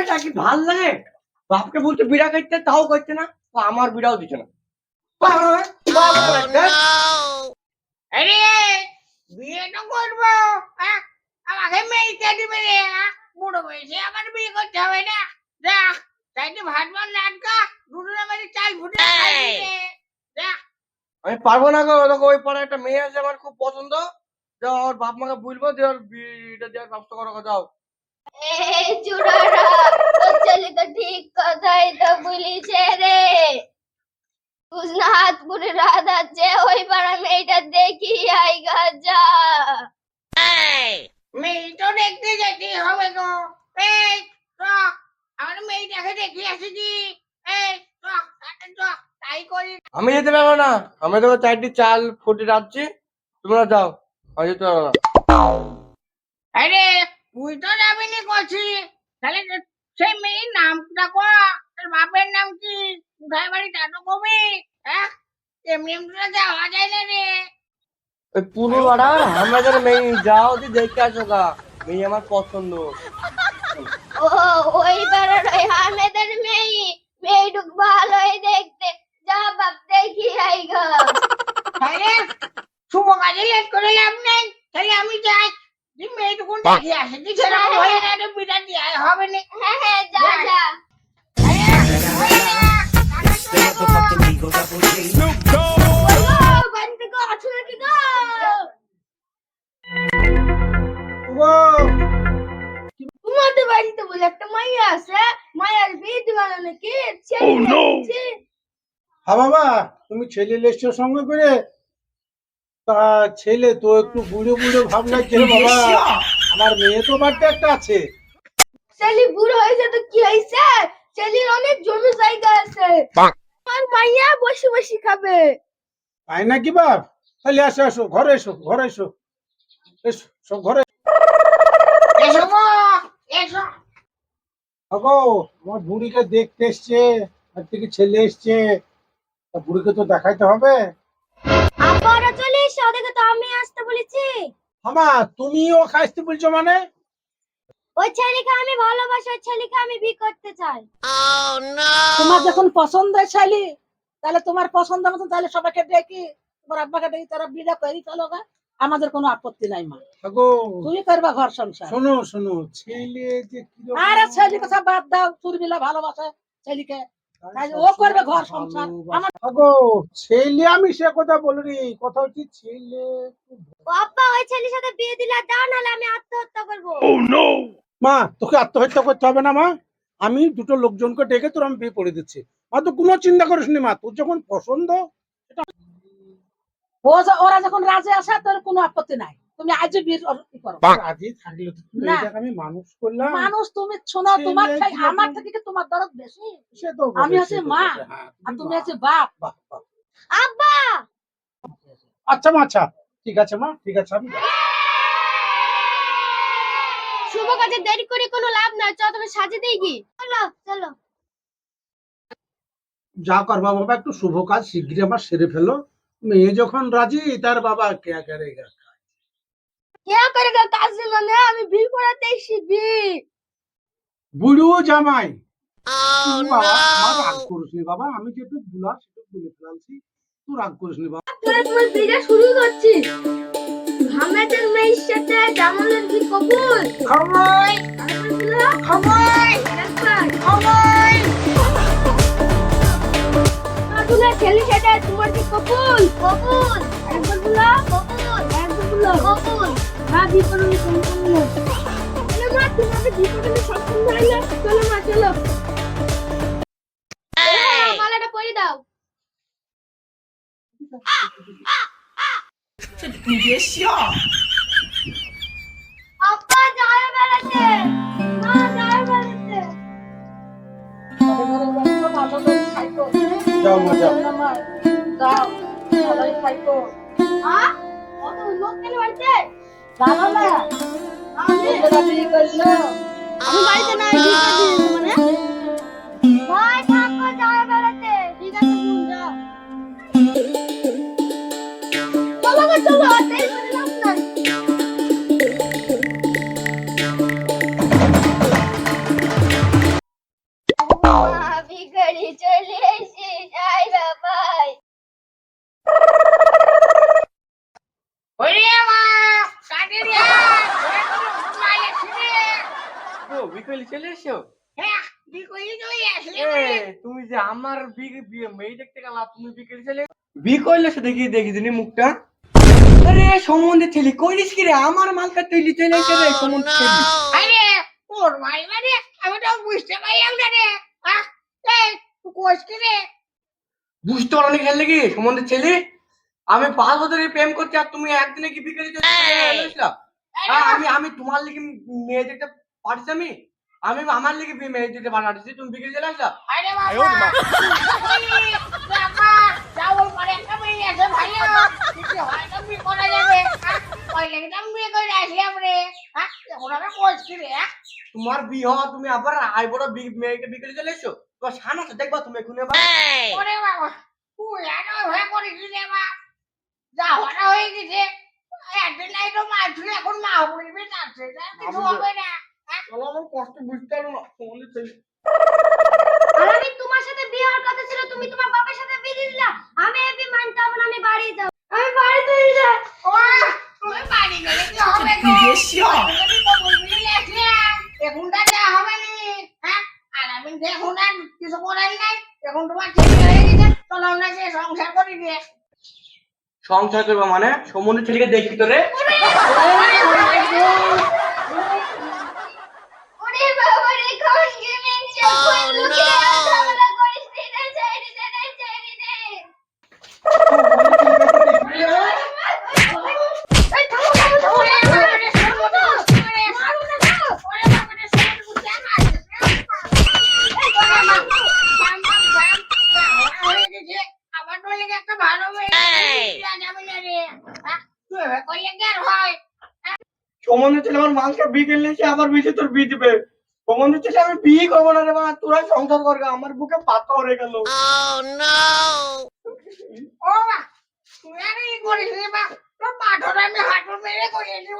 এটা কি ভালো লাগে বাপকে বলতে বিড়া তাও করতে না আমার বিড়াও দিচ্ছে না পাগল পাগল ধ্যাৎ। আরে বিয়ে তো করব? আমাকে মেয়েকে দিবে রে? বুড়ো বয়সে আমার বিয়ে করতে হবে না দেখ চাইতে ভাত ভাত নাটকা দুটো নামে চাল ফুটে খাই দিতে। দেখ আমি পারব না গো দেখো ওই পাড়ায় একটা মেয়ে আছে আমার খুব পছন্দ যে ওর বাপ মাকে বলব যে ওর বিয়েটা দেওয়ার ব্যবস্থা করো যাও এই ছেলে তো ঠিক কথাই তো বলিছে রে। ওই পাড়া মেয়েটা দেখি আই যা মেয়ে তো দেখতে যেতে হবে গো। এই চ আমার মেয়েটাকে দেখে আসিছি এই তাই করি। আমি যেতে পারব না। আমি তোকে চারটি চাল ফুটে রাখছি তোমরা যাও আমি যেতে পারব না। আরে তুই তো যাবি নি করছি তাহলে যে- সেই মেয়ের নামটা কো তোর বাপের নাম কি? কোথায় বাড়ি তা তো কবি? হ্যাঁ? এমনি এমনি যাওয়া যায় না রে। ওই পুনে বাড়া আমাদের মেয়ে যাও তুই দেখে আসো গা। মেয়ে আমার পছন্দ। ও ওই পাড়ার ওই হামেদের মেয়ে। মেয়েটুক ভালোই দেখতে। যা বাপ দেখি আই গা তাহলে শুভ কাজে লেট করে লাভ নেই তাহলে আমি যাই তুই মেয়েটুকুন দেখে আসে তুই সেরকম হয়ে না রে বিটা দিয়ে হবে না। হ্যাঁ হ্যাঁ যা। যা বাড়িতে তোমাদের বলে একটা মাইয়া আছে মায়ার বিয়ে দিবানা নাকি? হ্যাঁ বাবা তুমি ছেলে এসছো সঙ্গে করে তা ছেলে তো একটু বুড়ো বুড়ো ভাব লাগছে বাবা। আমার মেয়ে তো বাড়িতে একটা আছে। ছেলে বুড়ো হয়েছে তো কি হয়েছে? ছেলের অনেক জমি জায়গা আছে। আর মাইয়া বসে বসে খাবে। তাই নাকি বাপ? তাহলে আসো আসো ঘরে এসো ঘরে এসো। এসো সব ঘরে এসো। গো এসো। আগো আমার বুড়িকে দেখতে এসছে আর থেকে ছেলে এসছে। বুড়িকে তো দেখাইতে হবে। আব্বারা চলে এসো ওদেরকে তো আমি আসতে বলেছি। হামা তুমিও খাইতে বলছো মানে? ওই ছেলেকে আমি ভালোবাসি ওই ছেলেকে আমি বিয়ে করতে চাই। তোমার যখন পছন্দের শালি তাহলে তোমার পছন্দ মতন তাহলে সবাইকে ডেকে তোমার আব্বাকে ডেকে তারা বিড়া করি চলো গা। আমাদের কোনো আপত্তি নাই মা। তুমি করবা ঘর সংসার। শোনো শোনো ছেলে যে আরে ছেলে কথা বাদ দাও চুরবিলা ভালোবাসে ছেলেকে। ও করবে ঘর সংসার। আমার আগো ছেলে আমি সে কথা বলিনি। কথা হচ্ছে ছেলে খুব ওই ছেলের সাথে বিয়ে দিলে দাও নাহলে আমি আত্মহত্যা করব। মা তোকে আত্মহত্যা করতে হবে না মা। আমি দুটো লোকজনকে ডেকে তোর আমি বিয়ে করে দিচ্ছি। মা তো কোনো চিন্তা করিস নি মা। তোর যখন পছন্দ ও ওরা যখন রাজে আসে তোর কোনো আপত্তি নাই। তুমি আজও বিয়ে কর- করো আজই থাকলে না। আমি মানুষ করলাম। মানুষ তুমি শোনো তোমার আমার থেকে তোমার দরদ বেশি? সে তো আমি হচ্ছে মা, হ্যাঁ, আর তুমি হচ্ছে বাপ। আব্বা! আচ্ছা মা আচ্ছা। ঠিক আছে মা ঠিক আছে আমি শুভ কাজে দেরি করে কোনো লাভ নাই। চল তুমি সাজে দেই কি? চলো চলো। যা করবা বাবা একটু শুভ কাজ শীঘ্রই আমার সেরে ফেলো। মেয়ে যখন রাজি তার বাবা কে করেগা কে করেগা কাজ মানে আমি বিয়ে করাতে শিখবি বুড়ো জামাই। রাগ করিস নি বাবা আমি যেটুকু বুলার সেটুকু বলে ফেলালছি তুই রাগ করিস নি বাবা। তোরা তোমার বিয়ে শুরু করছি হামেদের মেয়ের সাথে জামালের কি কবুল? খবর বলো খবর খবর কাটুনা ছেলের সাথে তোমার কি কবুল? কবুল। আরেকবার বলো কবুল। আরেকবার বলো। কবুল। হ্যাঁ বিয়ে সম্পূর্ণ চলো মা তোমাকে বিয়ে সম্পূর্ণ হইল চলো মা চলো মালাটা পরিয়ে দাও আপা যায় বেড়াতে মা যায় বেড়াতে ভালো করে খাইতো। যাও মা যাও যাও, ভালোই খাইতো। মা কত লোক কেন বাড়িতে আমি বাড়িতে নাই বিকেলে চলে এসো? হ্যাঁ তুমি যে আমার মেয়ে দেখতে গেল তুমি বিকেলে চলে বিয়ে করলে সে দেখি দেখি দিনি মুখটা। আরে সম্বন্ধে ছেলে কইরিস কি রে? আমার মালকা তৈরি চলে এসে রে সম্বন্ধে ছেলে আরে ভাই মানে আমি তো বুঝতে পারলাম না রে। আহ এই তুই কোচ কি রে? বুঝতে কি সম্বন্ধে ছেলে আমি পাঁচ বছরের প্রেম করছি আর তুমি একদিনে কি বিকেলে চলে এসেছিলা আমি আমি তোমার লিগে মেয়ে পারছি আমি আমি আমার লিগে বিয়ে মেয়ে দিতে পারছি তুমি বিকেলে চলে আসলা? আরে বাবা! বাবা যাওয়ার পরে একটা মেয়ে আছে ভাইয়া কিছু হয়তো বিয়ে করা যাবে আহ, ওই লেগে তো আমি বিয়ে করে আসলাম রে হ্যাঁ এখন আমি রে তোমার বিয়ে হওয়া তুমি আবার আই বড় মেয়েকে বিকেলে চলে এসো? তোমার সান আছে দেখবা তুমি এখন ওরে বাবা তুই আর হয়ে করিস রে মা যা হওয়াটা হয়ে গেছে। একদিন এখন মা বলবি যাচ্ছে কিছু হবে না। চলো আমার কষ্ট বুঝতে পারো না সম্বন্ধে ছেলে আর আমি তোমার সাথে বিয়ে হওয়ার কথা ছিল তুমি তোমার বাবার সাথে বিয়ে দিয়ে দিলা আমি না আমি বাড়ি যাব আমি ও তুমি বাড়ি গেলে কি হবে গো তুমি তো বলবি যা হবে নি হ্যাঁ আর আমি এখন আর কিছু করার নাই এখন তোমার ছেলে হয়ে গেছে চলো যে সংসার করি দিয়ে সংসার করবা মানে সম্বন্ধে ছেলেকে দেখি তো রে ওরে বাবা রে কোন গেমিং শো কোন লুকে ঝামেলা করিস রে না চাইরি দে না চাইরি দে এই থামো থামো থামো ওরে বাবা রে শোনো তো ওরে মারো না মারো ওরে বাবা রে শোনো তো কেন আসছিস এই ওরে মা বাম বাম বাম গেছে আবার তো লেগে একটা ভালো মেয়ে দেওয়া যাবে না রে তুই এভাবে করলে কি আর সম্বন্ধে ছেলে আমার মাংসটা বিকেলে এসে আবার বিয়ে তোর বিয়ে দিবে। সম্বন্ধে ছেলে আমি বিয়ে করব না রে মা তোরা সংসার করবে আমার বুকে পাথর হয়ে গেল। ও মা তুই আর ই করিস রে মা তোর পাথর আমি হাঁটু মেরে করিয়েছি